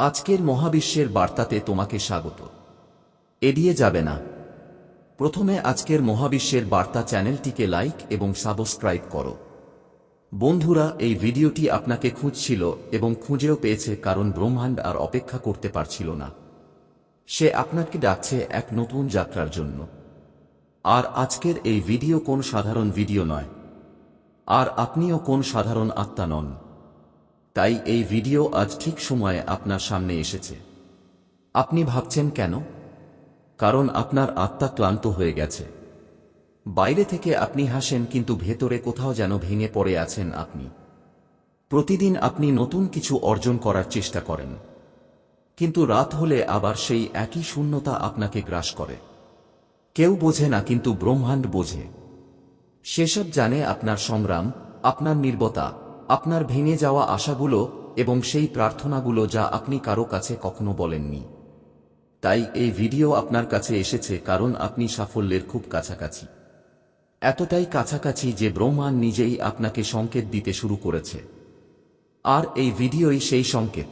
আজকের মহাবিশ্বের বার্তাতে তোমাকে স্বাগত। এড়িয়ে যাবে না। প্রথমে আজকের মহাবিশ্বের বার্তা চ্যানেলটিকে লাইক এবং সাবস্ক্রাইব করো। বন্ধুরা, এই ভিডিওটি আপনাকে খুঁজছিল এবং খুঁজেও পেয়েছে কারণ ব্রহ্মাণ্ড আর অপেক্ষা করতে পারছিল না। সে আপনাকে ডাকছে এক নতুন যাত্রার জন্য। আর আজকের এই ভিডিও কোন সাধারণ ভিডিও নয়। আর আপনিও কোন সাধারণ আত্মা নন। তাই এই ভিডিও আজ ঠিক সময়ে আপনার সামনে এসেছে। আপনি ভাবছেন কেন? কারণ আপনার আত্মা ক্লান্ত হয়ে গেছে। বাইরে থেকে আপনি হাসেন, কিন্তু ভেতরে কোথাও যেন ভেঙে পড়ে আছেন আপনি। প্রতিদিন আপনি নতুন কিছু অর্জন করার চেষ্টা করেন। কিন্তু রাত হলে আবার সেই একই শূন্যতা আপনাকে গ্রাস করে। কেউ বোঝে না, কিন্তু ব্রহ্মাণ্ড বোঝে। সেসব জানে আপনার সংগ্রাম, আপনার নির্বতা আপনার ভেঙে যাওয়া আশাগুলো এবং সেই প্রার্থনাগুলো যা আপনি কারও কাছে কখনো বলেননি। তাই এই ভিডিও আপনার কাছে এসেছে কারণ আপনি সাফল্যের খুব কাছাকাছি। এতটাই কাছাকাছি যে ব্রহ্মাণ্ড নিজেই আপনাকে সংকেত দিতে শুরু করেছে। আর এই ভিডিওই সেই সংকেত।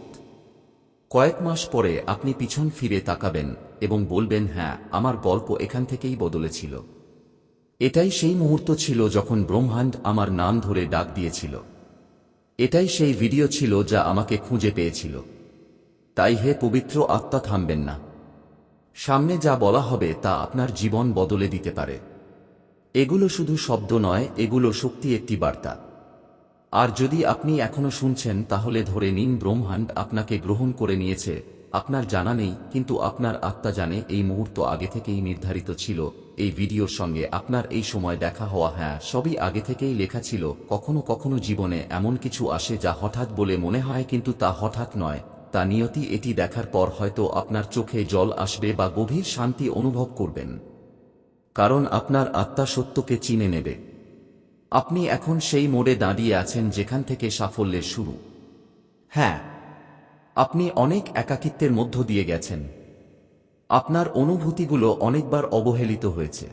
কয়েক মাস পরে আপনি পিছন ফিরে তাকাবেন এবং বলবেন হ্যাঁ আমার গল্প এখান থেকেই বদলেছিল এটাই সেই মুহূর্ত ছিল যখন ব্রহ্মাণ্ড আমার নাম ধরে ডাক দিয়েছিল। এটাই সেই ভিডিও ছিল যা আমাকে খুঁজে পেয়েছিল। তাই হে পবিত্র আত্মা, থামবেন না। সামনে যা বলা হবে তা আপনার জীবন বদলে দিতে পারে। এগুলো শুধু শব্দ নয়, এগুলো শক্তি একটি বার্তা। আর যদি আপনি এখনও শুনছেন, তাহলে ধরে নিন ব্রহ্মাণ্ড আপনাকে গ্রহণ করে নিয়েছে। আপনার জানা নেই, কিন্তু আপনার আত্মা জানে এই মুহূর্ত আগে থেকেই নির্ধারিত ছিল। এই ভিডিওর সঙ্গে আপনার এই সময় দেখা হওয়া হ্যাঁ সবই আগে থেকেই লেখা ছিল। কখনো কখনো জীবনে এমন কিছু আসে যা হঠাৎ বলে মনে হয় কিন্তু তা হঠাৎ নয়। তা নিয়তি এটি দেখার পর হয়তো আপনার চোখে জল আসবে বা গভীর শান্তি অনুভব করবেন। কারণ আপনার আত্মা সত্যকে চিনে নেবে। আপনি এখন সেই মোড়ে দাঁড়িয়ে আছেন যেখান থেকে সাফল্যের শুরু। হ্যাঁ আপনি অনেক একাকিত্বের মধ্য দিয়ে গেছেন। আপনার অনুভূতিগুলো অনেকবার অবহেলিত হয়েছে।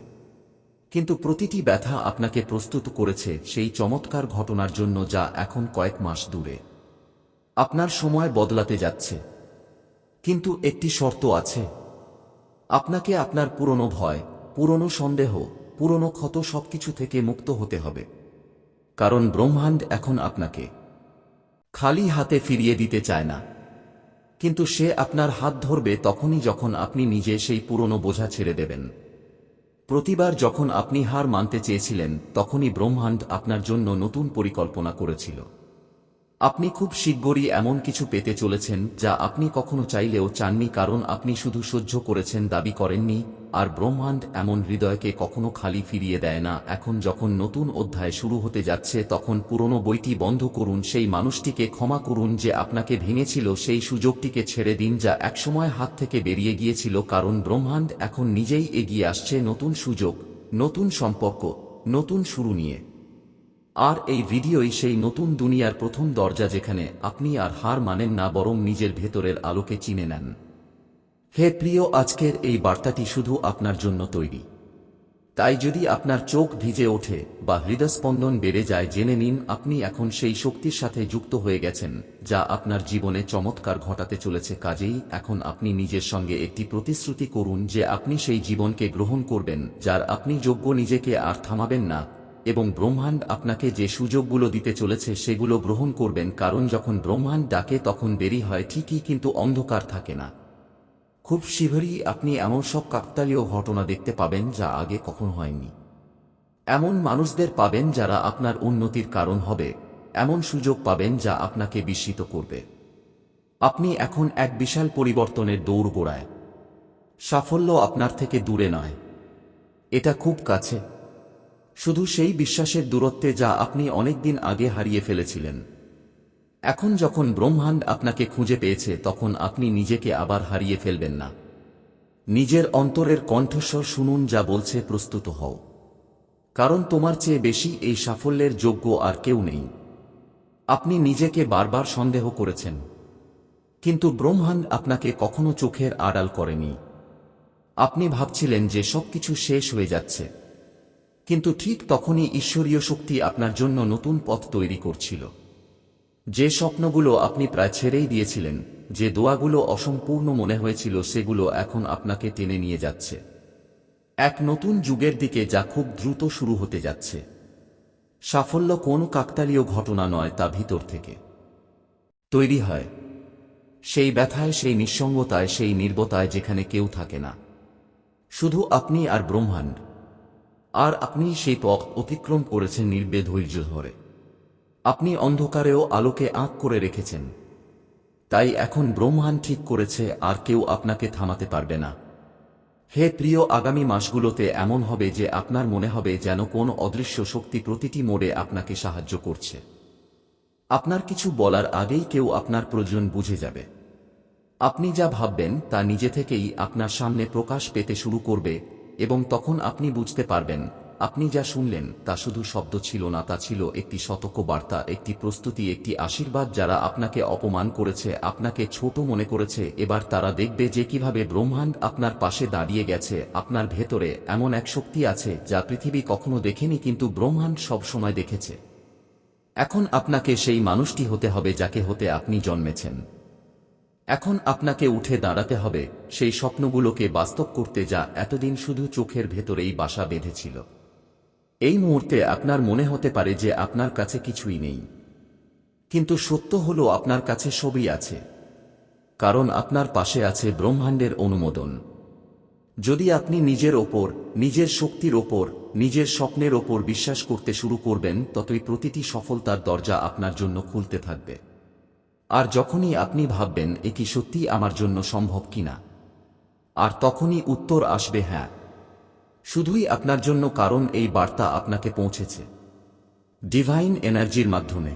কিন্তু প্রতিটি ব্যথা আপনাকে প্রস্তুত করেছে সেই চমৎকার ঘটনার জন্য যা এখন কয়েক মাস দূরে। আপনার সময় বদলাতে যাচ্ছে। কিন্তু একটি শর্ত আছে। আপনাকে আপনার পুরনো ভয়, পুরনো সন্দেহ, পুরনো ক্ষত সবকিছু থেকে মুক্ত হতে হবে। কারণ ব্রহ্মাণ্ড এখন আপনাকে। খালি হাতে ফিরিয়ে দিতে চায় না। কিন্তু সে আপনার হাত ধরবে তখনই যখন আপনি নিজে সেই পুরনো বোঝা ছেড়ে দেবেন। প্রতিবার যখন আপনি হার মানতে চেয়েছিলেন, তখনই ব্রহ্মাণ্ড আপনার জন্য নতুন পরিকল্পনা করেছিল। আপনি খুব শীঘ্রই এমন কিছু পেতে চলেছেন যা আপনি কখনো চাইলেও চাননি কারণ আপনি শুধু সহ্য করেছেন, দাবি করেননি আর ব্রহ্মাণ্ড এমন হৃদয়কে কখনো খালি ফিরিয়ে দেয় না। এখন যখন নতুন অধ্যায় শুরু হতে যাচ্ছে, তখন পুরনো বইটি বন্ধ করুন। সেই মানুষটিকে ক্ষমা করুন যে আপনাকে ভেঙেছিল, সেই সুযোগটিকে ছেড়ে দিন যা একসময় হাত থেকে বেরিয়ে গিয়েছিল, কারণ ব্রহ্মাণ্ড এখন নিজেই এগিয়ে আসছে নতুন সুযোগ, নতুন সম্পর্ক, নতুন শুরু নিয়ে। আর এই ভিডিওই সেই নতুন দুনিয়ার প্রথম দরজা যেখানে আপনি আর হার মানেন না, বরং নিজের ভেতরের আলোকে চিনে নেন। হে প্রিয়, আজকের এই বার্তাটি শুধু আপনার জন্য তৈরি। তাই যদি আপনার চোখ ভিজে ওঠে বা হৃদস্পন্দন বেড়ে যায়, জেনে নিন আপনি এখন সেই শক্তির সাথে যুক্ত হয়ে গেছেন, যা আপনার জীবনে চমৎকার ঘটাতে চলেছে। কাজেই এখন আপনি নিজের সঙ্গে একটি প্রতিশ্রুতি করুন যে আপনি সেই জীবনকে গ্রহণ করবেন, যার আপনি যোগ্য নিজেকে আর থামাবেন না, এবং ব্রহ্মাণ্ড আপনাকে যে সুযোগগুলো দিতে চলেছে সেগুলো গ্রহণ করবেন, কারণ যখন ব্রহ্মাণ্ড ডাকে তখন দেরি হয় ঠিকই, কিন্তু অন্ধকার থাকে না। খুব শীঘ্রই আপনি এমন সব কাকতালীয় ঘটনা দেখতে পাবেন যা আগে কখনো হয়নি। এমন মানুষদের পাবেন যারা আপনার উন্নতির কারণ হবে, এমন সুযোগ পাবেন যা আপনাকে বিস্মিত করবে। আপনি এখন এক বিশাল পরিবর্তনের দৌড় গোড়ায় সাফল্য আপনার থেকে দূরে নয়। এটা খুব কাছে। শুধু সেই বিশ্বাসের দূরত্বে যা আপনি অনেকদিন আগে হারিয়ে ফেলেছিলেন। এখন যখন ব্রহ্মাণ্ড আপনাকে খুঁজে পেয়েছে, তখন আপনি নিজেকে আবার হারিয়ে ফেলবেন না। নিজের অন্তরের কণ্ঠস্বর শুনুন যা বলছে, প্রস্তুত হও। কারণ তোমার চেয়ে বেশি এই সাফল্যের যোগ্য আর কেউ নেই। আপনি নিজেকে বারবার সন্দেহ করেছেন। কিন্তু ব্রহ্মাণ্ড আপনাকে কখনো চোখের আড়াল করেনি। আপনি ভাবছিলেন যে সবকিছু শেষ হয়ে যাচ্ছে। কিন্তু ঠিক তখনই ঈশ্বরীয় শক্তি আপনার জন্য নতুন পথ তৈরি করছিল। যে স্বপ্নগুলো আপনি প্রায় ছেড়েই দিয়েছিলেন, যে দোয়াগুলো অসম্পূর্ণ মনে হয়েছিল সেগুলো এখন আপনাকে টেনে নিয়ে যাচ্ছে। এক নতুন যুগের দিকে যা খুব দ্রুত শুরু হতে যাচ্ছে। সাফল্য কোন কাকতালীয় ঘটনা নয় তা ভিতর থেকে। তৈরি হয়। সেই ব্যথায়, সেই নিঃসঙ্গতায়, সেই নির্বতায় যেখানে কেউ থাকে না। শুধু আপনি আর ব্রহ্মাণ্ড। আর আপনি সেই পথ অতিক্রম করেছেন নির্বে ধৈর্য ধরে। আপনি অন্ধকারেও আলোকে আঁক করে রেখেছেন। তাই এখন ব্রহ্মাণ্ড ঠিক করেছে, আর কেউ আপনাকে থামাতে পারবে না। হে প্রিয় আগামী মাসগুলোতে এমন হবে যে আপনার মনে হবে যেন কোন অদৃশ্য শক্তি প্রতিটি মোড়ে আপনাকে সাহায্য করছে। আপনার কিছু বলার আগেই কেউ আপনার প্রয়োজন বুঝে যাবে। আপনি যা ভাববেন তা নিজে থেকেই আপনার সামনে প্রকাশ পেতে শুরু করবে, এবং তখন আপনি বুঝতে পারবেন আপনি যা শুনলেন তা শুধু শব্দ ছিল না, তা ছিল একটি সতর্ক বার্তা, একটি প্রস্তুতি, একটি আশীর্বাদ যারা আপনাকে অপমান করেছে, আপনাকে ছোট মনে করেছে। এবার তারা দেখবে যে কীভাবে ব্রহ্মাণ্ড আপনার পাশে দাঁড়িয়ে গেছে, আপনার ভেতরে এমন এক শক্তি আছে যা পৃথিবী কখনো দেখেনি কিন্তু ব্রহ্মাণ্ড সব সময় দেখেছে। এখন আপনাকে সেই মানুষটি হতে হবে যাকে হতে আপনি জন্মেছেন। এখন আপনাকে উঠে দাঁড়াতে হবে, সেই স্বপ্নগুলোকে বাস্তব করতে যা এতদিন শুধু চোখের ভেতরেই বাসা বেঁধেছিল। এই মুহূর্তে আপনার মনে হতে পারে যে আপনার কাছে কিছুই নেই। কিন্তু সত্য হল আপনার কাছে সবই আছে। কারণ আপনার পাশে আছে ব্রহ্মাণ্ডের অনুমোদন। যদি আপনি নিজের ওপর, নিজের শক্তির ওপর, নিজের স্বপ্নের ওপর বিশ্বাস করতে শুরু করবেন, ততই প্রতিটি সফলতার দরজা আপনার জন্য খুলতে থাকবে। আর যখনই আপনি ভাববেন, এ কি সত্যি আমার জন্য সম্ভব কিনা? আর তখনই উত্তর আসবে হ্যাঁ। শুধুই আপনার জন্য কারণ এই বার্তা আপনাকে পৌঁছেছে। ডিভাইন এনার্জির মাধ্যমে।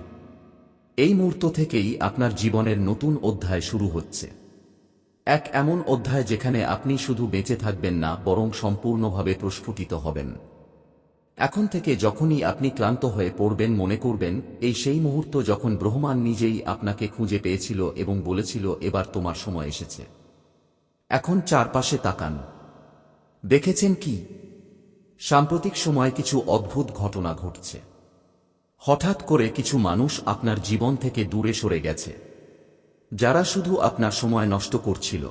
এই মুহূর্ত থেকেই আপনার জীবনের নতুন অধ্যায় শুরু হচ্ছে। এক এমন অধ্যায় যেখানে আপনি শুধু বেঁচে থাকবেন না, বরং সম্পূর্ণভাবে প্রস্ফুটিত হবেন। এখন থেকে যখনই আপনি ক্লান্ত হয়ে পড়বেন, মনে করবেন, এই সেই মুহূর্ত যখন ব্রহ্মাণ নিজেই আপনাকে খুঁজে পেয়েছিল এবং বলেছিল, এবার তোমার সময় এসেছে। এখন চারপাশে তাকান। দেখেছেন কি? সাম্প্রতিক সময় কিছু অদ্ভুত ঘটনা ঘটছে। হঠাৎ করে কিছু মানুষ আপনার জীবন থেকে দূরে সরে গেছে। যারা শুধু আপনার সময় নষ্ট করছিল।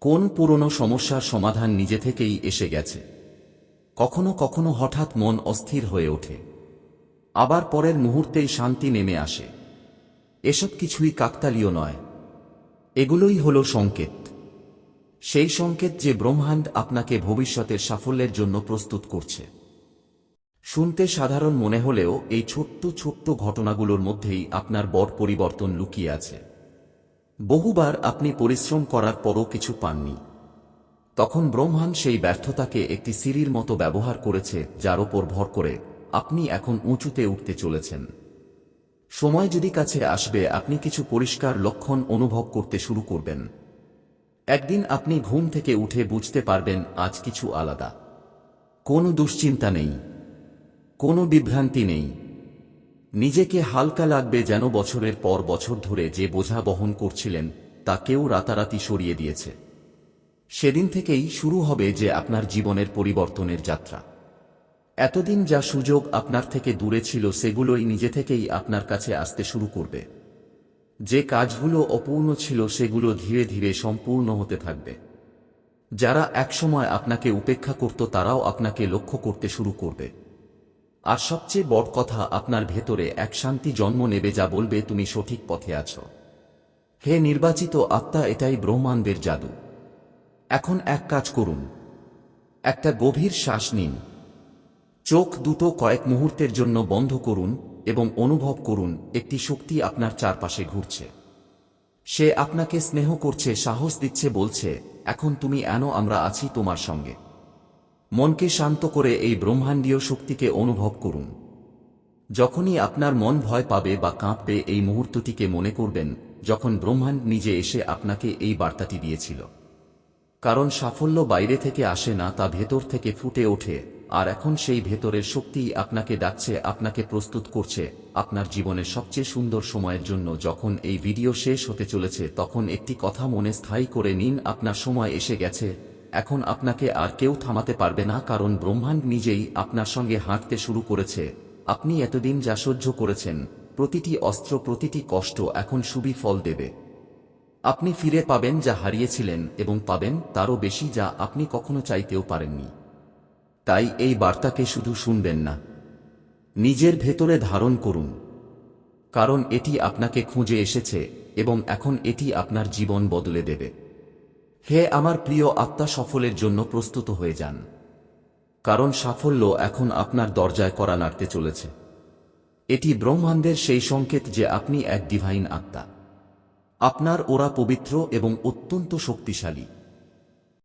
কোন পুরনো সমস্যার সমাধান নিজে থেকেই এসে গেছে। কখনো কখনো হঠাৎ মন অস্থির হয়ে ওঠে। আবার পরের মুহূর্তেই শান্তি নেমে আসে। এসব কিছুই কাকতালীয় নয়। এগুলোই হল সংকেত। সেই সংকেত যে ব্রহ্মাণ্ড আপনাকে ভবিষ্যতের সাফল্যের জন্য প্রস্তুত করছে। শুনতে সাধারণ মনে হলেও এই ছোট্ট ছোট্ট ঘটনাগুলোর মধ্যেই আপনার বড় পরিবর্তন লুকিয়ে আছে। বহুবার আপনি পরিশ্রম করার পরও কিছু পাননি। তখন ব্রহ্মাণ্ড সেই ব্যর্থতাকে একটি সিঁড়ির মতো ব্যবহার করেছে, যার ওপর ভর করে আপনি এখন উঁচুতে উঠতে চলেছেন। সময় যদি কাছে আসবে, আপনি কিছু পরিষ্কার লক্ষণ অনুভব করতে শুরু করবেন। একদিন আপনি ঘুম থেকে উঠে বুঝতে পারবেন আজ কিছু আলাদা। কোনো দুশ্চিন্তা নেই। কোনো বিভ্রান্তি নেই। নিজেকে হালকা লাগবে যেন বছরের পর বছর ধরে যে বোঝা বহন করছিলেন, তা কেউ রাতারাতি সরিয়ে দিয়েছে। সেদিন থেকেই শুরু হবে যে আপনার জীবনের পরিবর্তনের যাত্রা। এতদিন যা সুযোগ আপনার থেকে দূরে ছিল, সেগুলোই নিজে থেকেই আপনার কাছে আসতে শুরু করবে। যে কাজগুলো অপূর্ণ ছিল সেগুলো ধীরে ধীরে সম্পূর্ণ হতে থাকবে। যারা একসময় আপনাকে উপেক্ষা করত, তারাও আপনাকে লক্ষ্য করতে শুরু করবে। আর সবচেয়ে বড় কথা, আপনার ভেতরে এক শান্তি জন্ম নেবে যা বলবে, তুমি সঠিক পথে আছো। হে নির্বাচিত আত্মা, এটাই ব্রহ্মাণ্ডের জাদু। এখন এক কাজ করুন। একটা গভীর শ্বাস নিন। চোখ দুটো কয়েক মুহূর্তের জন্য বন্ধ করুন। এবং অনুভব করুন, একটি শক্তি আপনার চারপাশে ঘুরছে। সে আপনাকে স্নেহ করছে, সাহস দিচ্ছে, বলছে, এখন তুমি এনো, আমরা আছি তোমার সঙ্গে। মনকে শান্ত করে এই ব্রহ্মাণ্ডীয় শক্তিকে অনুভব করুন। যখনই আপনার মন ভয় পাবে বা কাঁপবে, এই মুহূর্তটিকে মনে করবেন, যখন ব্রহ্মাণ্ড নিজে এসে আপনাকে এই বার্তাটি দিয়েছিল। কারণ সাফল্য বাইরে থেকে আসে না, তা ভেতর থেকে ফুটে ওঠে। আর এখন সেই ভেতরের শক্তিই আপনাকে ডাকছে, আপনাকে প্রস্তুত করছে। আপনার জীবনের সবচেয়ে সুন্দর সময়ের জন্য যখন এই ভিডিও শেষ হতে চলেছে, তখন একটি কথা মনে স্থায়ী করে নিন, আপনার সময় এসে গেছে। এখন আপনাকে আর কেউ থামাতে পারবে না, কারণ ব্রহ্মাণ্ড নিজেই আপনার সঙ্গে হাঁটতে শুরু করেছে। আপনি এতদিন যা সহ্য করেছেন, প্রতিটি অস্ত্র, প্রতিটি কষ্ট এখন সুবি ফল দেবে। আপনি ফিরে পাবেন যা হারিয়েছিলেন এবং পাবেন তারও বেশি যা আপনি কখনো চাইতেও পারেননি। তাই এই বার্তাকে শুধু শুনবেন না। নিজের ভেতরে ধারণ করুন। কারণ এটি আপনাকে খুঁজে এসেছে এবং এখন এটি আপনার জীবন বদলে দেবে। হে আমার প্রিয় আত্মা সফলের জন্য প্রস্তুত হয়ে যান। কারণ সাফল্য এখন আপনার দরজায় করা নাড়তে চলেছে। এটি ব্রহ্মাণ্ডের সেই সংকেত যে আপনি এক ডিভাইন আত্মা। আপনার ওরা পবিত্র এবং অত্যন্ত শক্তিশালী।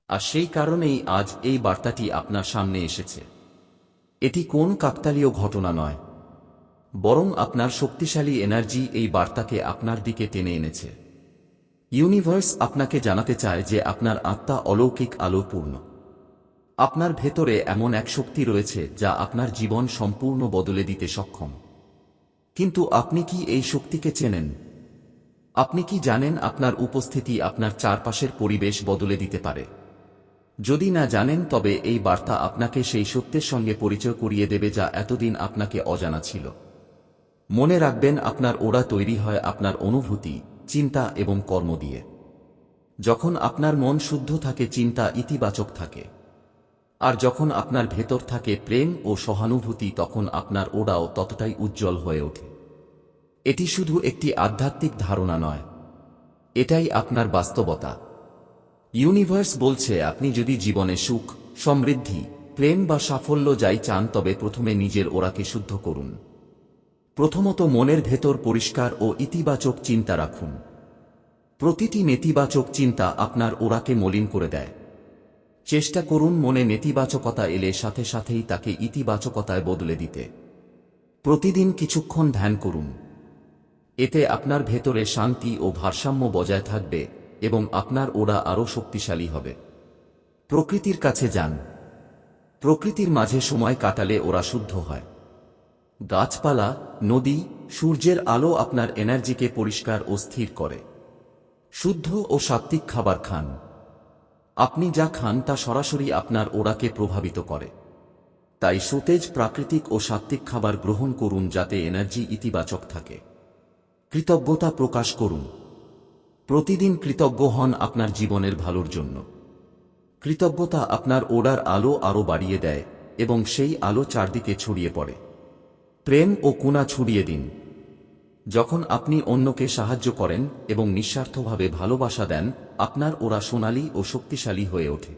আর সেই কারণেই আজ এই বার্তাটি আপনার সামনে এসেছে। এটি কোন কাকতালীয় ঘটনা নয়, বরং আপনার শক্তিশালী এনার্জি এই বার্তাকে আপনার দিকে টেনে এনেছে। ইউনিভার্স আপনাকে জানাতে চায় যে আপনার আত্মা অলৌকিক আলোপূর্ণ। আপনার ভেতরে এমন এক শক্তি রয়েছে যা আপনার জীবন সম্পূর্ণ বদলে দিতে সক্ষম। কিন্তু আপনি কি এই শক্তিকে চেনেন? আপনি কি জানেন আপনার উপস্থিতি আপনার চারপাশের পরিবেশ বদলে দিতে পারে? যদি না জানেন, তবে এই বার্তা আপনাকে সেই সত্যের সঙ্গে পরিচয় করিয়ে দেবে যা এতদিন আপনাকে অজানা ছিল। মনে রাখবেন, আপনার ওরা তৈরি হয় আপনার অনুভূতি, চিন্তা এবং কর্ম দিয়ে। যখন আপনার মন শুদ্ধ থাকে, চিন্তা ইতিবাচক থাকে। আর যখন আপনার ভেতর থাকে প্রেম ও সহানুভূতি, তখন আপনার ওরাও ততটাই উজ্জ্বল হয়ে ওঠে। এটি শুধু একটি আধ্যাত্মিক ধারণা নয়। এটাই আপনার বাস্তবতা। ইউনিভার্স বলছে, আপনি যদি জীবনে সুখ, সমৃদ্ধি, প্রেম বা সাফল্য যাই চান, তবে প্রথমে নিজের ওরাকে শুদ্ধ করুন। প্রথমত মনের ভেতর পরিষ্কার ও ইতিবাচক চিন্তা রাখুন। প্রতিটি নেতিবাচক চিন্তা আপনার ওরাকে মলিন করে দেয়। চেষ্টা করুন মনে নেতিবাচকতা এলে সাথে সাথেই তাকে ইতিবাচকতায় বদলে দিতে। প্রতিদিন কিছুক্ষণ ধ্যান করুন। এতে আপনার ভেতরে শান্তি ও ভারসাম্য বজায় থাকবে। এবং আপনার ওরা আরও শক্তিশালী হবে। প্রকৃতির কাছে যান। প্রকৃতির মাঝে সময় কাটালে ওরা শুদ্ধ হয়। গাছপালা, নদী, সূর্যের আলো আপনার এনার্জিকে পরিষ্কার ও স্থির করে। শুদ্ধ ও সাত্ত্বিক খাবার খান। আপনি যা খান তা সরাসরি আপনার ওরাকে প্রভাবিত করে। তাই সতেজ প্রাকৃতিক ও সাত্ত্বিক খাবার গ্রহণ করুন যাতে এনার্জি ইতিবাচক থাকে। কৃতজ্ঞতা প্রকাশ করুন। প্রতিদিন কৃতজ্ঞ হন আপনার জীবনের ভালোর জন্য। কৃতজ্ঞতা আপনার ওড়ার আলো আরও বাড়িয়ে দেয় এবং সেই আলো চারদিকে ছড়িয়ে পড়ে। প্রেম ও কুনা ছড়িয়ে দিন। যখন আপনি অন্যকে সাহায্য করেন এবং নিঃস্বার্থভাবে ভালোবাসা দেন, আপনার ওরা সোনালী ও শক্তিশালী হয়ে ওঠে।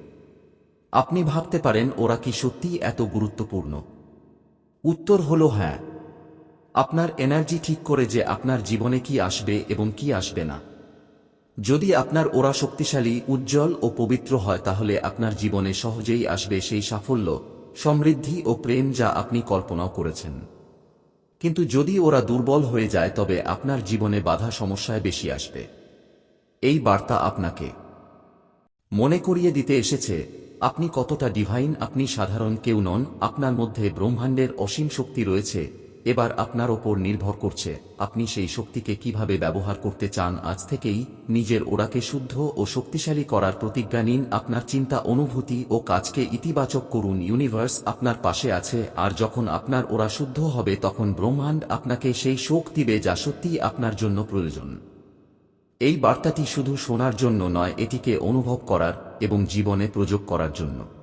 আপনি ভাবতে পারেন ওরা কি সত্যিই এত গুরুত্বপূর্ণ। উত্তর হল হ্যাঁ। আপনার এনার্জি ঠিক করে যে আপনার জীবনে কি আসবে এবং কি আসবে না। যদি আপনার ওরা শক্তিশালী, উজ্জ্বল ও পবিত্র হয়, তাহলে আপনার জীবনে সহজেই আসবে সেই সাফল্য, সমৃদ্ধি ও প্রেম যা আপনি কল্পনাও করেছেন। কিন্তু যদি ওরা দুর্বল হয়ে যায়, তবে আপনার জীবনে বাধা সমস্যায় বেশি আসবে। এই বার্তা আপনাকে। মনে করিয়ে দিতে এসেছে, আপনি কতটা ডিভাইন আপনি সাধারণ কেউ নন, আপনার মধ্যে ব্রহ্মাণ্ডের অসীম শক্তি রয়েছে এবার আপনার ওপর নির্ভর করছে, আপনি সেই শক্তিকে কীভাবে ব্যবহার করতে চান আজ থেকেই, নিজের ওরাকে শুদ্ধ ও শক্তিশালী করার প্রতিজ্ঞা নিন, আপনার চিন্তা অনুভূতি ও কাজকে ইতিবাচক করুন, ইউনিভার্স আপনার পাশে আছে, আর যখন আপনার ওরা শুদ্ধ হবে তখন ব্রহ্মাণ্ড আপনাকে সেই শোক দিবে যা সত্যিই আপনার জন্য প্রয়োজন। এই বার্তাটি শুধু শোনার জন্য নয়, এটিকে অনুভব করার এবং জীবনে প্রযোগ করার জন্য।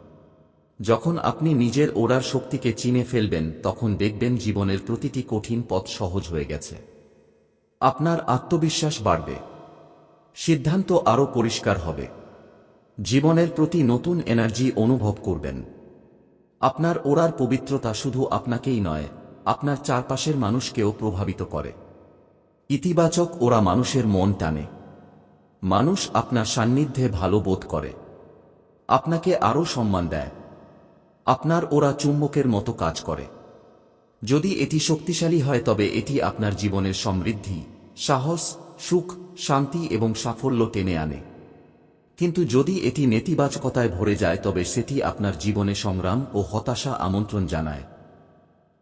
যখন আপনি নিজের ওড়ার শক্তিকে চিনে ফেলবেন, তখন দেখবেন জীবনের প্রতিটি কঠিন পথ সহজ হয়ে গেছে। আপনার আত্মবিশ্বাস বাড়বে। সিদ্ধান্ত আরও পরিষ্কার হবে। জীবনের প্রতি নতুন এনার্জি অনুভব করবেন। আপনার ওড়ার পবিত্রতা শুধু আপনাকেই নয়, আপনার চারপাশের মানুষকেও প্রভাবিত করে। ইতিবাচক ওরা মানুষের মন টানে। মানুষ আপনার সান্নিধ্যে ভালো বোধ করে। আপনাকে আরও সম্মান দেয়। আপনার ওরা চুম্বকের মতো কাজ করে। যদি এটি শক্তিশালী হয়, তবে এটি আপনার জীবনের সমৃদ্ধি, সাহস, সুখ, শান্তি এবং সাফল্য টেনে আনে। কিন্তু যদি এটি নেতিবাচকতায় ভরে যায়, তবে সেটি আপনার জীবনে সংগ্রাম ও হতাশা আমন্ত্রণ জানায়।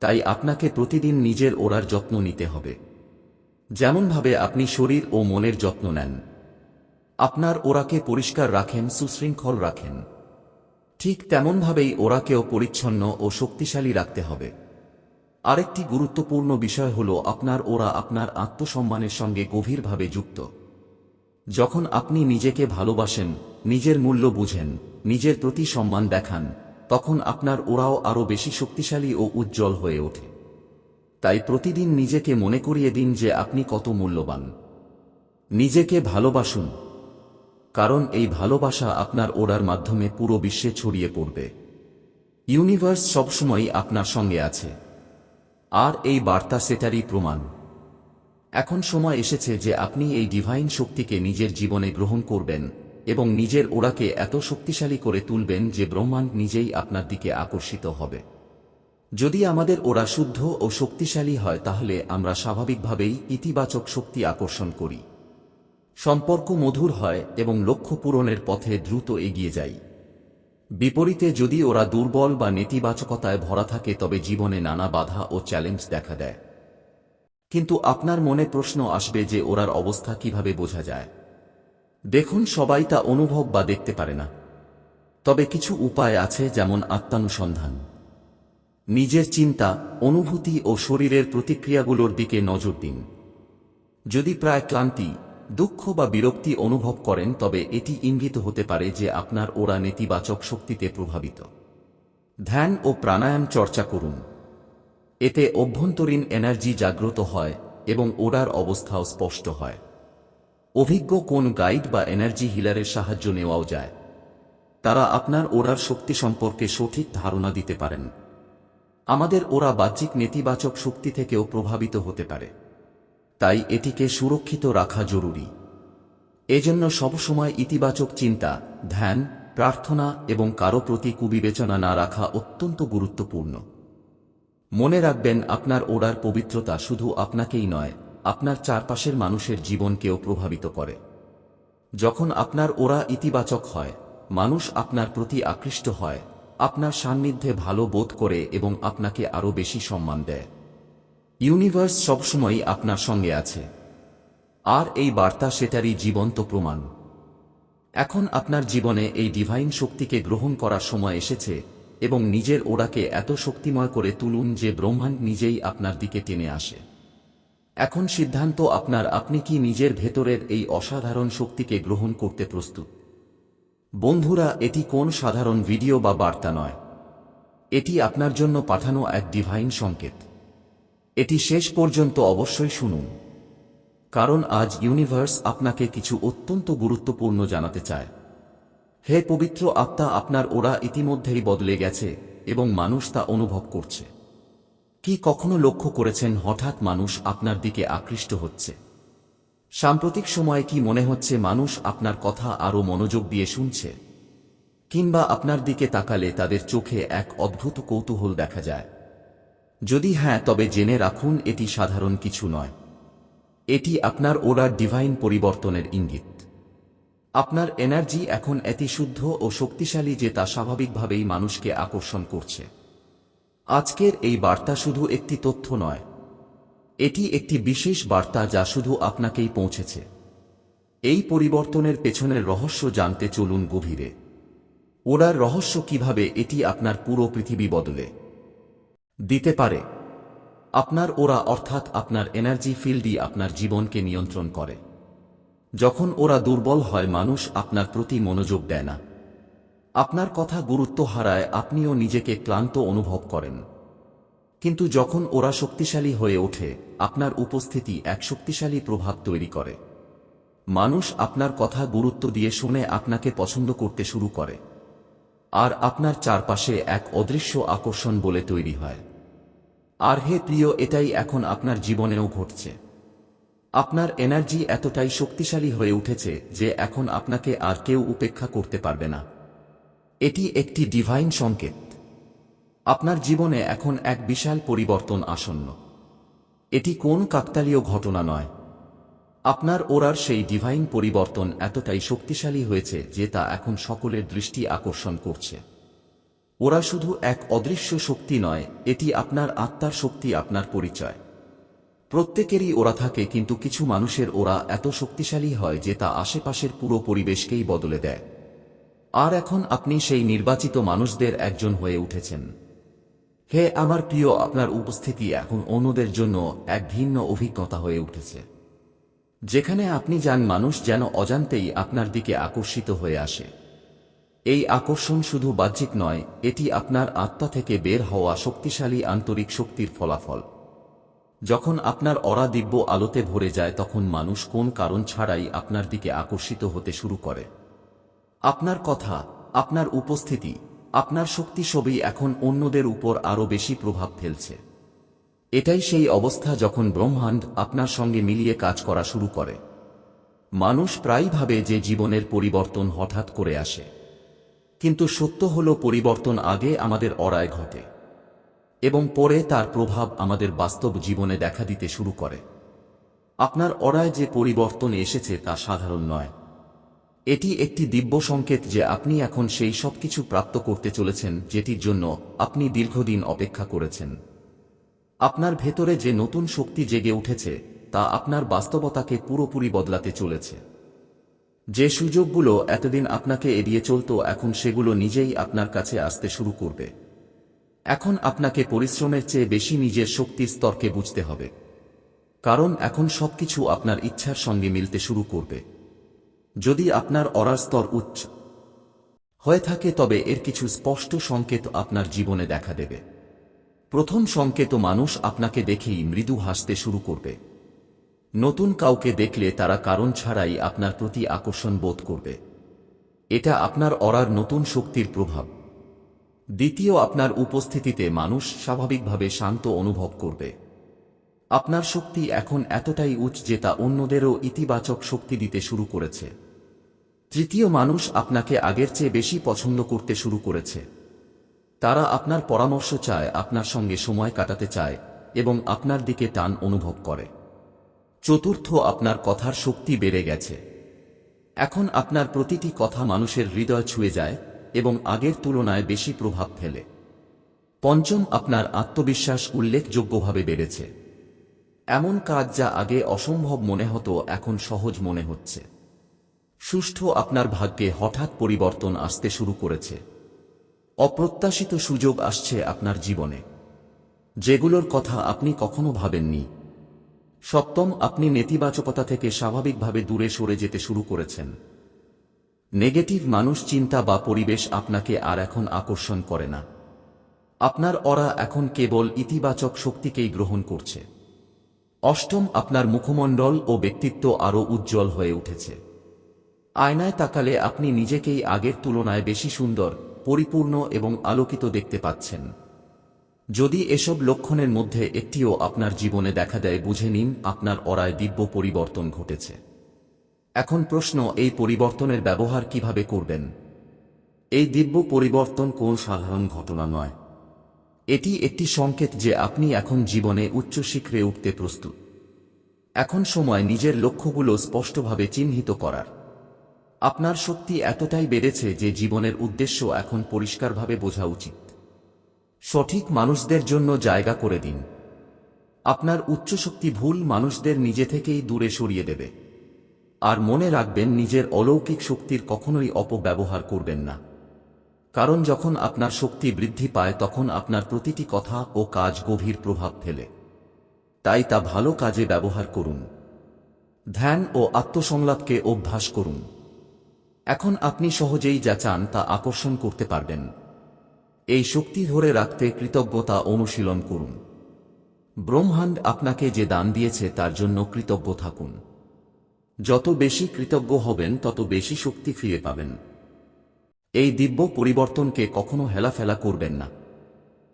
তাই আপনাকে প্রতিদিন নিজের ওরার যত্ন নিতে হবে। যেমনভাবে আপনি শরীর ও মনের যত্ন নেন। আপনার ওরাকে পরিষ্কার রাখেন, সুশৃঙ্খল রাখেন। ঠিক তেমনভাবেই ওরাকেও পরিচ্ছন্ন ও শক্তিশালী রাখতে হবে। আরেকটি গুরুত্বপূর্ণ বিষয় হল আপনার ওরা আপনার আত্মসম্মানের সঙ্গে গভীরভাবে যুক্ত। যখন আপনি নিজেকে ভালোবাসেন, নিজের মূল্য বুঝেন, নিজের প্রতি সম্মান দেখান, তখন আপনার ওরাও আরও বেশি শক্তিশালী ও উজ্জ্বল হয়ে ওঠে। তাই প্রতিদিন নিজেকে মনে করিয়ে দিন যে আপনি কত মূল্যবান। নিজেকে ভালোবাসুন কারণ এই ভালোবাসা আপনার ওড়ার মাধ্যমে পুরো বিশ্বে ছড়িয়ে পড়বে। ইউনিভার্স সবসময়ই আপনার সঙ্গে আছে। আর এই বার্তা সেটারই প্রমাণ। এখন সময় এসেছে যে আপনি এই ডিভাইন শক্তিকে নিজের জীবনে গ্রহণ করবেন এবং নিজের ওড়াকে এত শক্তিশালী করে তুলবেন যে ব্রহ্মাণ্ড নিজেই আপনার দিকে আকর্ষিত হবে। যদি আমাদের ওরা শুদ্ধ ও শক্তিশালী হয় তাহলে আমরা স্বাভাবিকভাবেই ইতিবাচক শক্তি আকর্ষণ করি। সম্পর্ক মধুর হয় এবং লক্ষ্য পূরণের পথে দ্রুত এগিয়ে যাই বিপরীতে যদি ওরা দুর্বল বা নেতিবাচকতায় ভরা থাকে, তবে জীবনে নানা বাধা ও চ্যালেঞ্জ দেখা দেয়। কিন্তু আপনার মনে প্রশ্ন আসবে যে ওরার অবস্থা কীভাবে বোঝা যায়। দেখুন, সবাই তা অনুভব বা দেখতে পারে না। তবে কিছু উপায় আছে যেমন আত্মানুসন্ধান। নিজের চিন্তা, অনুভূতি ও শরীরের প্রতিক্রিয়াগুলোর দিকে নজর দিন। যদি প্রায় ক্লান্তি দুঃখ বা বিরক্তি অনুভব করেন, তবে এটি ইঙ্গিত হতে পারে যে আপনার ওরা নেতিবাচক শক্তিতে প্রভাবিত। ধ্যান ও প্রাণায়াম চর্চা করুন। এতে অভ্যন্তরীণ এনার্জি জাগ্রত হয় এবং ওড়ার অবস্থাও স্পষ্ট হয়। অভিজ্ঞ কোন গাইড বা এনার্জি হিলারের সাহায্য নেওয়াও যায়। তারা আপনার ওরার শক্তি সম্পর্কে সঠিক ধারণা দিতে পারেন। আমাদের ওরা বাহ্যিক নেতিবাচক শক্তি থেকেও প্রভাবিত হতে পারে। তাই এটিকে সুরক্ষিত রাখা জরুরি। এজন্য সবসময় ইতিবাচক চিন্তা, ধ্যান, প্রার্থনা এবং কারও প্রতি কুবিবেচনা না রাখা অত্যন্ত গুরুত্বপূর্ণ। মনে রাখবেন, আপনার ওড়ার পবিত্রতা শুধু আপনাকেই নয়, আপনার চারপাশের মানুষের জীবনকেও প্রভাবিত করে। যখন আপনার ওরা ইতিবাচক হয়, মানুষ আপনার প্রতি আকৃষ্ট হয়, আপনার সান্নিধ্যে ভালো বোধ করে এবং আপনাকে আরও বেশি সম্মান দেয়। ইউনিভার্স সবসময়ই আপনার সঙ্গে আছে। আর এই বার্তা সেটারই জীবন্ত প্রমাণ। এখন আপনার জীবনে এই ডিভাইন শক্তিকে গ্রহণ করার সময় এসেছে এবং নিজের ওড়াকে এত শক্তিময় করে তুলুন যে ব্রহ্মাণ্ড নিজেই আপনার দিকে টেনে আসে। এখন সিদ্ধান্ত আপনার আপনি কি নিজের ভেতরের এই অসাধারণ শক্তিকে গ্রহণ করতে প্রস্তুত? বন্ধুরা, এটি কোন সাধারণ ভিডিও বা বার্তা নয়। এটি আপনার জন্য পাঠানো এক ডিভাইন সংকেত। এটি শেষ পর্যন্ত অবশ্যই শুনুন। কারণ আজ ইউনিভার্স আপনাকে কিছু অত্যন্ত গুরুত্বপূর্ণ জানাতে চায়। হে পবিত্র আত্মা, আপনার ওরা ইতিমধ্যেই বদলে গেছে এবং মানুষ তা অনুভব করছে। কি কখনো লক্ষ্য করেছেন হঠাৎ মানুষ আপনার দিকে আকৃষ্ট হচ্ছে? সাম্প্রতিক সময়ে কি মনে হচ্ছে মানুষ আপনার কথা আরও মনোযোগ দিয়ে শুনছে? কিংবা আপনার দিকে তাকালে তাদের চোখে এক অদ্ভুত কৌতূহল দেখা যায়। যদি হ্যাঁ তবে জেনে রাখুন, এটি সাধারণ কিছু নয়। এটি আপনার ওরার ডিভাইন পরিবর্তনের ইঙ্গিত। আপনার এনার্জি এখন এতি শুদ্ধ ও শক্তিশালী, যে তা স্বাভাবিকভাবেই মানুষকে আকর্ষণ করছে। আজকের এই বার্তা শুধু একটি তথ্য নয়। এটি একটি বিশেষ বার্তা যা শুধু আপনাকেই পৌঁছেছে। এই পরিবর্তনের পেছনের রহস্য জানতে চলুন গভীরে। ওরার রহস্য কীভাবে এটি আপনার পুরো পৃথিবী বদলে? দিতে পারে। আপনার ওরা অর্থাৎ আপনার এনার্জি ফিল্ডই আপনার জীবনকে নিয়ন্ত্রণ করে। যখন ওরা দুর্বল হয়, মানুষ আপনার প্রতি মনোযোগ দেয় না। আপনার কথা গুরুত্ব হারায়, আপনিও নিজেকে ক্লান্ত অনুভব করেন। কিন্তু যখন ওরা শক্তিশালী হয়ে ওঠে, আপনার উপস্থিতি এক শক্তিশালী প্রভাব তৈরি করে। মানুষ আপনার কথা গুরুত্ব দিয়ে শুনে আপনাকে পছন্দ করতে শুরু করে। আর আপনার চারপাশে এক অদৃশ্য আকর্ষণ বলে তৈরি হয়। আর হে প্রিয়, এটাই এখন আপনার জীবনেও ঘটছে। আপনার এনার্জি এতটাই শক্তিশালী হয়ে উঠেছে যে এখন আপনাকে আর কেউ উপেক্ষা করতে পারবে না। এটি একটি ডিভাইন সংকেত। আপনার জীবনে এখন এক বিশাল পরিবর্তন আসন্ন। এটি কোন কাকতালীয় ঘটনা নয়। আপনার ওরার সেই ডিভাইন পরিবর্তন এতটাই শক্তিশালী হয়েছে যে তা এখন সকলের দৃষ্টি আকর্ষণ করছে। ওরা শুধু এক অদৃশ্য শক্তি নয়, এটি আপনার আত্মার শক্তি, আপনার পরিচয়। প্রত্যেকেরই ওরা থাকে কিন্তু কিছু মানুষের ওরা এত শক্তিশালী হয় যে তা আশেপাশের পুরো পরিবেশকেই বদলে দেয়। আর এখন আপনি সেই নির্বাচিত মানুষদের একজন হয়ে উঠেছেন। হে আমার প্রিয়, আপনার উপস্থিতি এখন অন্যদের জন্য এক ভিন্ন অভিজ্ঞতা হয়ে উঠেছে। যেখানে আপনি যান, মানুষ যেন অজান্তেই আপনার দিকে আকর্ষিত হয়ে আসে। এই আকর্ষণ শুধু বাহ্যিক নয়, এটি আপনার আত্মা থেকে বের হওয়া শক্তিশালী আন্তরিক শক্তির ফলাফল। যখন আপনার অরা দিব্য আলোতে ভরে যায়, তখন মানুষ কোন কারণ ছাড়াই আপনার দিকে আকর্ষিত হতে শুরু করে। আপনার কথা, আপনার উপস্থিতি, আপনার শক্তি সবই এখন অন্যদের উপর আরও বেশি প্রভাব ফেলছে। এটাই সেই অবস্থা যখন ব্রহ্মাণ্ড আপনার সঙ্গে মিলিয়ে কাজ করা শুরু করে। মানুষ প্রায়ই ভাবে যে জীবনের পরিবর্তন হঠাৎ করে আসে। কিন্তু সত্য হল পরিবর্তন আগে আমাদের অরায় ঘটে। এবং পরে তার প্রভাব আমাদের বাস্তব জীবনে দেখা দিতে শুরু করে। আপনার অরায় যে পরিবর্তন এসেছে তা সাধারণ নয়। এটি একটি দিব্য সংকেত যে আপনি এখন সেই সব কিছু প্রাপ্ত করতে চলেছেন, যেটির জন্য আপনি দীর্ঘদিন অপেক্ষা করেছেন। আপনার ভেতরে যে নতুন শক্তি জেগে উঠেছে, তা আপনার বাস্তবতাকে পুরোপুরি বদলাতে চলেছে। যে সুযোগগুলো এতদিন আপনাকে এড়িয়ে চলত, এখন সেগুলো নিজেই আপনার কাছে আসতে শুরু করবে। এখন আপনাকে পরিশ্রমের চেয়ে বেশি নিজের শক্তির স্তরকে বুঝতে হবে। কারণ এখন সবকিছু আপনার ইচ্ছার সঙ্গে মিলতে শুরু করবে। যদি আপনার অরার স্তর উচ্চ হয়ে থাকে, তবে এর কিছু স্পষ্ট সংকেত আপনার জীবনে দেখা দেবে। প্রথম সংকেত মানুষ আপনাকে দেখেই মৃদু হাসতে শুরু করবে। নতুন কাউকে দেখলে তারা কারণ ছাড়াই আপনার প্রতি আকর্ষণ বোধ করবে। এটা আপনার অরার নতুন শক্তির প্রভাব। দ্বিতীয়, আপনার উপস্থিতিতে মানুষ স্বাভাবিকভাবে শান্ত অনুভব করবে। আপনার শক্তি এখন এতটাই উচ্চ যে তা অন্যদেরও ইতিবাচক শক্তি দিতে শুরু করেছে। তৃতীয়, মানুষ আপনাকে আগের চেয়ে বেশি পছন্দ করতে শুরু করেছে। তারা আপনার পরামর্শ চায়, আপনার সঙ্গে সময় কাটাতে চায় এবং আপনার দিকে টান অনুভব করে। চতুর্থ, আপনার কথার শক্তি বেড়ে গেছে। এখন আপনার প্রতিটি কথা মানুষের হৃদয় ছুঁয়ে যায় এবং আগের তুলনায় বেশি প্রভাব ফেলে। পঞ্চম, আপনার আত্মবিশ্বাস উল্লেখযোগ্যভাবে বেড়েছে। এমন কাজ যা আগে অসম্ভব মনে হতো, এখন সহজ মনে হচ্ছে। সুষ্ঠু, আপনার ভাগ্যে হঠাৎ পরিবর্তন আসতে শুরু করেছে। অপ্রত্যাশিত সুযোগ আসছে আপনার জীবনে। যেগুলোর কথা আপনি কখনো ভাবেননি। সপ্তম, আপনি নেতিবাচকতা থেকে স্বাভাবিকভাবে দূরে সরে যেতে শুরু করেছেন। নেগেটিভ মানুষ চিন্তা বা পরিবেশ আপনাকে আর এখন আকর্ষণ করে না। আপনার অরা এখন কেবল ইতিবাচক শক্তিকেই গ্রহণ করছে। অষ্টম, আপনার মুখমণ্ডল ও ব্যক্তিত্ব আরও উজ্জ্বল হয়ে উঠেছে। আয়নায় তাকালে আপনি নিজেকেই আগের তুলনায় বেশি সুন্দর পরিপূর্ণ এবং আলোকিত দেখতে পাচ্ছেন। যদি এসব লক্ষণের মধ্যে একটিও আপনার জীবনে দেখা দেয়, বুঝে নিন আপনার অরায় দিব্য পরিবর্তন ঘটেছে। এখন প্রশ্ন, এই পরিবর্তনের ব্যবহার কীভাবে করবেন? এই দিব্য পরিবর্তন কোন সাধারণ ঘটনা নয়। এটি একটি সংকেত যে আপনি এখন জীবনে উচ্চ শিখরে উঠতে প্রস্তুত। এখন সময় নিজের লক্ষ্যগুলো স্পষ্টভাবে চিহ্নিত করার। আপনার শক্তি এতটাই বেড়েছে যে জীবনের উদ্দেশ্য এখন পরিষ্কারভাবে বোঝা উচিত। সঠিক মানুষদের জন্য জায়গা করে দিন। আপনার উচ্চ শক্তি ভুল মানুষদের নিজে থেকেই দূরে সরিয়ে দেবে। আর মনে রাখবেন, নিজের অলৌকিক শক্তির কখনোই অপব্যবহার করবেন না। কারণ যখন আপনার শক্তি বৃদ্ধি পায়, তখন আপনার প্রতিটি কথা ও কাজ গভীর প্রভাব ফেলে। তাই তা ভালো কাজে ব্যবহার করুন। ধ্যান ও আত্মসংলাপকে অভ্যাস করুন। এখন আপনি সহজেই যা চান তা আকর্ষণ করতে পারবেন। এই শক্তি ধরে রাখতে কৃতজ্ঞতা অনুশীলন করুন। ব্রহ্মাণ্ড আপনাকে যে দান দিয়েছে তার জন্য কৃতজ্ঞ থাকুন। যত বেশি কৃতজ্ঞ হবেন, তত বেশি শক্তি ফিরে পাবেন। এই দিব্য পরিবর্তনকে কখনো হেলাফেলা করবেন না।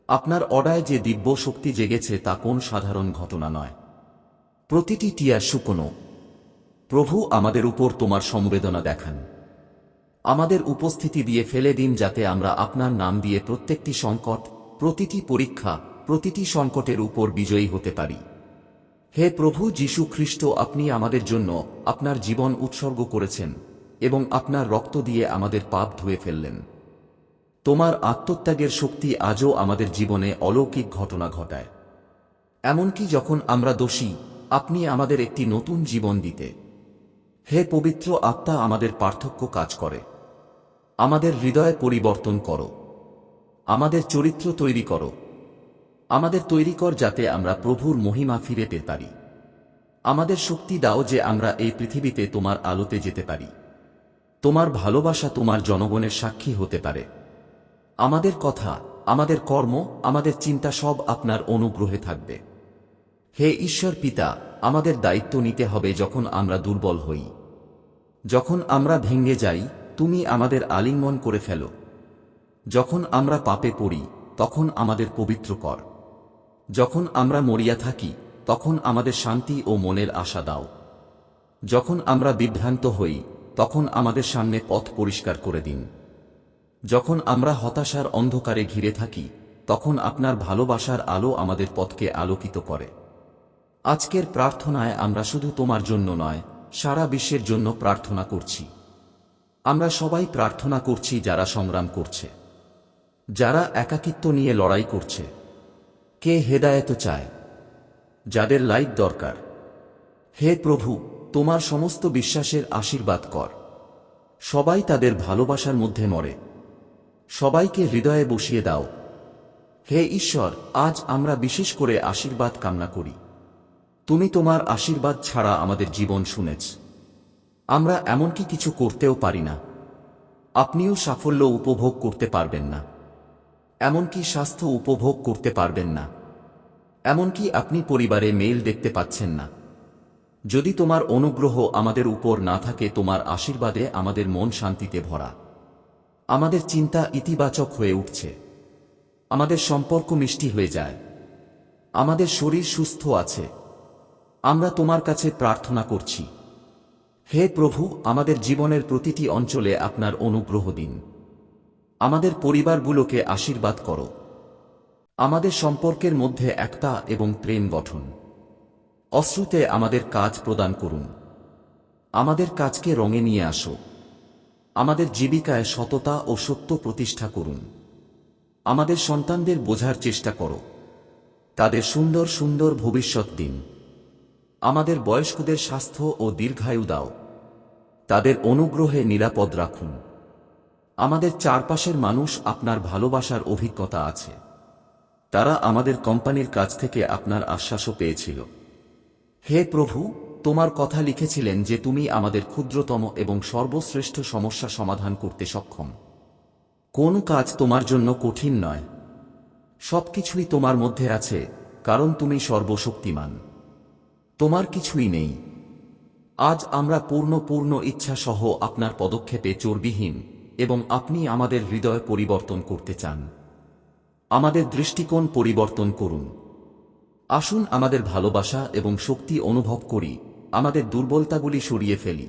আপনার অডায় যে দিব্য শক্তি জেগেছে তা কোন সাধারণ ঘটনা নয়। প্রতিটি টিয়া শুকনো। প্রভু আমাদের উপর তোমার সমবেদনা দেখান। আমাদের উপস্থিতি দিয়ে ফেলে দিন যাতে আমরা আপনার নাম দিয়ে প্রত্যেকটি সংকট, প্রতিটি পরীক্ষা, প্রতিটি সংকটের উপর বিজয়ী হতে পারি। হে প্রভু যীশু খ্রিস্ট, আপনি আমাদের জন্য আপনার জীবন উৎসর্গ করেছেন এবং আপনার রক্ত দিয়ে আমাদের পাপ ধুয়ে ফেললেন। তোমার আত্মত্যাগের শক্তি আজও আমাদের জীবনে অলৌকিক ঘটনা ঘটায়। এমনকি যখন আমরা দোষী, আপনি আমাদের একটি নতুন জীবন দিতে। হে পবিত্র আত্মা, আমাদের পার্থক্য কাজ করে। আমাদের হৃদয়ে পরিবর্তন করো। আমাদের চরিত্র তৈরি করো। আমাদের তৈরি কর যাতে আমরা প্রভুর মহিমা ফিরে পেতে পারি। আমাদের শক্তি দাও যে আমরা এই পৃথিবীতে তোমার আলোতে যেতে পারি। তোমার ভালোবাসা তোমার জনগণের সাক্ষী হতে পারে। আমাদের কথা, আমাদের কর্ম, আমাদের চিন্তা সব আপনার অনুগ্রহে থাকবে। হে ঈশ্বর পিতা, আমাদের দায়িত্ব নিতে হবে যখন আমরা দুর্বল হই। যখন আমরা ভেঙে যাই তুমি আমাদের আলিঙ্গন করে ফেলো। যখন আমরা পাপে পড়ি, তখন আমাদের পবিত্র কর। যখন আমরা মরিয়া থাকি, তখন আমাদের শান্তি ও মনের আশা দাও। যখন আমরা বিভ্রান্ত হই, তখন আমাদের সামনে পথ পরিষ্কার করে দিন। যখন আমরা হতাশার অন্ধকারে ঘিরে থাকি, তখন আপনার ভালোবাসার আলো আমাদের পথকে আলোকিত করে। আজকের প্রার্থনায় আমরা শুধু তোমার জন্য নয়, সারা বিশ্বের জন্য প্রার্থনা করছি। আমরা সবাই প্রার্থনা করছি যারা সংগ্রাম করছে, যারা একাকিত্ব নিয়ে লড়াই করছে। কে হেদায়েত চায়? যাদের লাইট দরকার। হে প্রভু, তোমার সমস্ত বিশ্বাসের আশীর্বাদ কর। সবাই তাদের ভালোবাসার মধ্যে মরে। সবাইকে হৃদয়ে বসিয়ে দাও। হে ঈশ্বর, আজ আমরা বিশেষ করে আশীর্বাদ কামনা করি। তুমি তোমার আশীর্বাদ ছাড়া আমাদের জীবন শুনেছ। আমরা এমনকি কিছু করতেও পারি না। আপনিও সাফল্য উপভোগ করতে পারবেন না। এমনকি স্বাস্থ্য উপভোগ করতে পারবেন না। এমনকি আপনি পরিবারে মেল দেখতে পাচ্ছেন না। যদি তোমার অনুগ্রহ আমাদের উপর না থাকে, তোমার আশীর্বাদে আমাদের মন শান্তিতে ভরা। আমাদের চিন্তা ইতিবাচক হয়ে উঠছে। আমাদের সম্পর্ক মিষ্টি হয়ে যায়। আমাদের শরীর সুস্থ আছে। আমরা তোমার কাছে প্রার্থনা করছি। হে প্রভু, আমাদের জীবনের প্রতিটি অঞ্চলে আপনার অনুগ্রহ দিন। আমাদের পরিবারগুলোকে আশীর্বাদ করো। আমাদের সম্পর্কের মধ্যে একতা এবং প্রেম গঠন। অশ্রুতে আমাদের কাজ প্রদান করুন। আমাদের কাজকে রঙে নিয়ে আসো। আমাদের জীবিকায় সততা ও সত্য প্রতিষ্ঠা করুন। আমাদের সন্তানদের বোঝার চেষ্টা করো। তাদের সুন্দর সুন্দর ভবিষ্যৎ দিন। আমাদের বয়স্কদের স্বাস্থ্য ও দীর্ঘায়ু দাও। তাদের অনুগ্রহে নিরাপদ রাখুন। আমাদের চারপাশের মানুষ আপনার ভালোবাসার অভিজ্ঞতা আছে। তারা আমাদের কোম্পানির কাছ থেকে আপনার আশ্বাসও পেয়েছিল। হে প্রভু, তোমার কথা লিখেছিলেন যে তুমি আমাদের ক্ষুদ্রতম এবং সর্বশ্রেষ্ঠ সমস্যা সমাধান করতে সক্ষম। কোন কাজ তোমার জন্য কঠিন নয়। সবকিছুই তোমার মধ্যে আছে, কারণ তুমি সর্বশক্তিমান। তোমার কিছুই নেই। আজ আমরা পূর্ণ পূর্ণ ইচ্ছা সহ আপনার পদক্ষেপে চর্বিহীন এবং আপনি আমাদের হৃদয় পরিবর্তন করতে চান। আমাদের দৃষ্টিকোণ পরিবর্তন করুন। আসুন আমাদের ভালোবাসা এবং শক্তি অনুভব করি, আমাদের দুর্বলতাগুলি সরিয়ে ফেলি।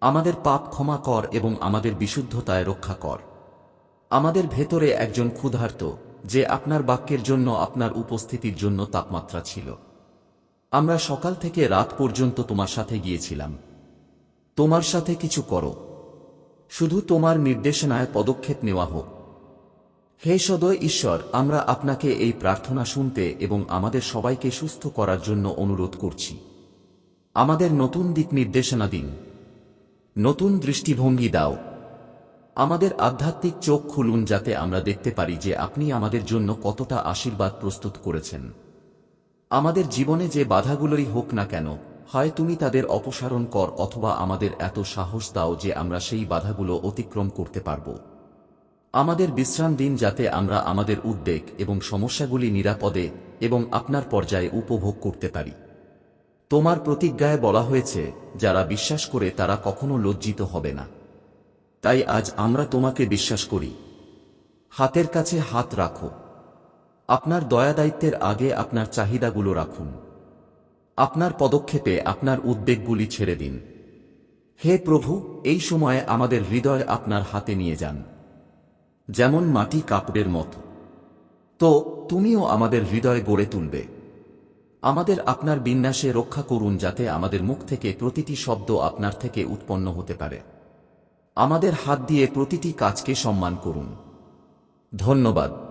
আমাদের পাপ ক্ষমা কর এবং আমাদের বিশুদ্ধতায় রক্ষা কর। আমাদের ভেতরে একজন ক্ষুধার্ত, যে আপনার বাক্যের জন্য আপনার উপস্থিতির জন্য তাপমাত্রা ছিল। আমরা সকাল থেকে রাত পর্যন্ত তোমার সাথে গিয়েছিলাম। তোমার সাথে কিছু করো। শুধু তোমার নির্দেশনায় পদক্ষেপ নেওয়া হোক। হে সদয় ঈশ্বর, আমরা আপনাকে এই প্রার্থনা শুনতে এবং আমাদের সবাইকে সুস্থ করার জন্য অনুরোধ করছি। আমাদের নতুন দিক নির্দেশনা দিন। নতুন দৃষ্টিভঙ্গি দাও। আমাদের আধ্যাত্মিক চোখ খুলুন যাতে আমরা দেখতে পারি যে আপনি আমাদের জন্য কতটা আশীর্বাদ প্রস্তুত করেছেন। আমাদের জীবনে যে বাধাগুলোই হোক না কেন, হয় তুমি তাদের অপসারণ কর অথবা আমাদের এত সাহস দাও যে আমরা সেই বাধাগুলো অতিক্রম করতে পারব। আমাদের বিশ্রাম দিন যাতে আমরা আমাদের উদ্বেগ এবং সমস্যাগুলি নিরাপদে এবং আপনার পর্যায়ে উপভোগ করতে পারি। তোমার প্রতিজ্ঞায় বলা হয়েছে, যারা বিশ্বাস করে তারা কখনো লজ্জিত হবে না। তাই আজ আমরা তোমাকে বিশ্বাস করি। হাতের কাছে হাত রাখো। আপনার দয়াদায়িত্বের আগে আপনার চাহিদাগুলো রাখুন। আপনার পদক্ষেপে আপনার উদ্বেগগুলি ছেড়ে দিন। হে প্রভু, এই সময়ে আমাদের হৃদয় আপনার হাতে নিয়ে যান। যেমন মাটি কাপড়ের মতো। তো, তুমিও আমাদের হৃদয় গড়ে তুলবে। আমাদের আপনার বিন্যাসে রক্ষা করুন যাতে আমাদের মুখ থেকে প্রতিটি শব্দ আপনার থেকে উৎপন্ন হতে পারে। আমাদের হাত দিয়ে প্রতিটি কাজকে সম্মান করুন। ধন্যবাদ।